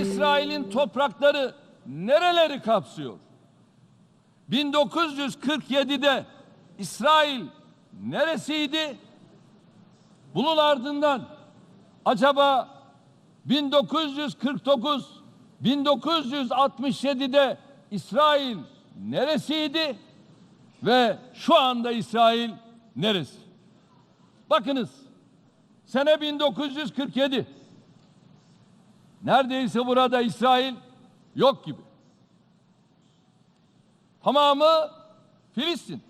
İsrail'in toprakları nereleri kapsıyor? 1947'de İsrail neresiydi? Bunun ardından acaba 1949 1967'de İsrail neresiydi? Ve şu anda İsrail neresi? Bakınız sene 1947 neredeyse burada İsrail yok gibi. Tamamı Filistin.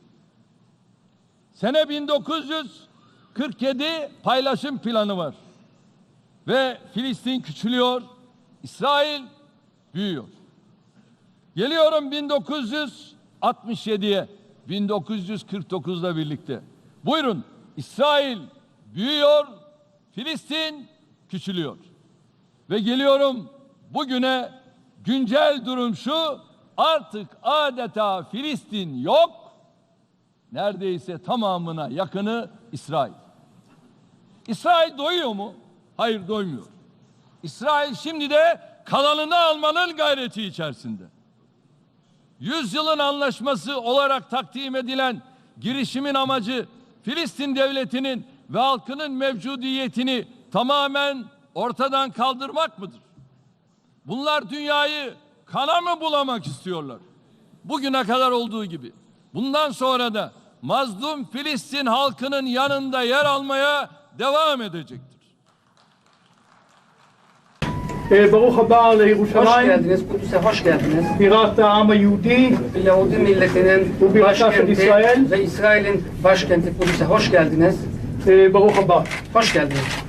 Sene 1947 paylaşım planı var. Ve Filistin küçülüyor, İsrail büyüyor. Geliyorum 1967'ye, 1949'la birlikte. Buyurun, İsrail büyüyor, Filistin küçülüyor. Ve geliyorum bugüne güncel durum şu, artık adeta Filistin yok, neredeyse tamamına yakını İsrail. İsrail doyuyor mu? Hayır doymuyor. İsrail şimdi de kalanını almanın gayreti içerisinde. Yüzyılın anlaşması olarak takdim edilen girişimin amacı Filistin devletinin ve halkının mevcudiyetini tamamen ortadan kaldırmak mıdır? Bunlar dünyayı kana mı bulamak istiyorlar? Bugüne kadar olduğu gibi. Bundan sonra da mazlum Filistin halkının yanında yer almaya devam edecektir. אה, ברוך הבא Hoş לירושלים, geldiniz, Kudüs'e hoş geldiniz. בירת העם hiyyudi Yahudi milletinin Bu bir başkenti İsrail. ve İsrail'in başkenti Kudüs'e hoş geldiniz. אה, ברוך הבא. Hoş geldiniz.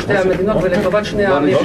Ште Мединок, Великовачний армії.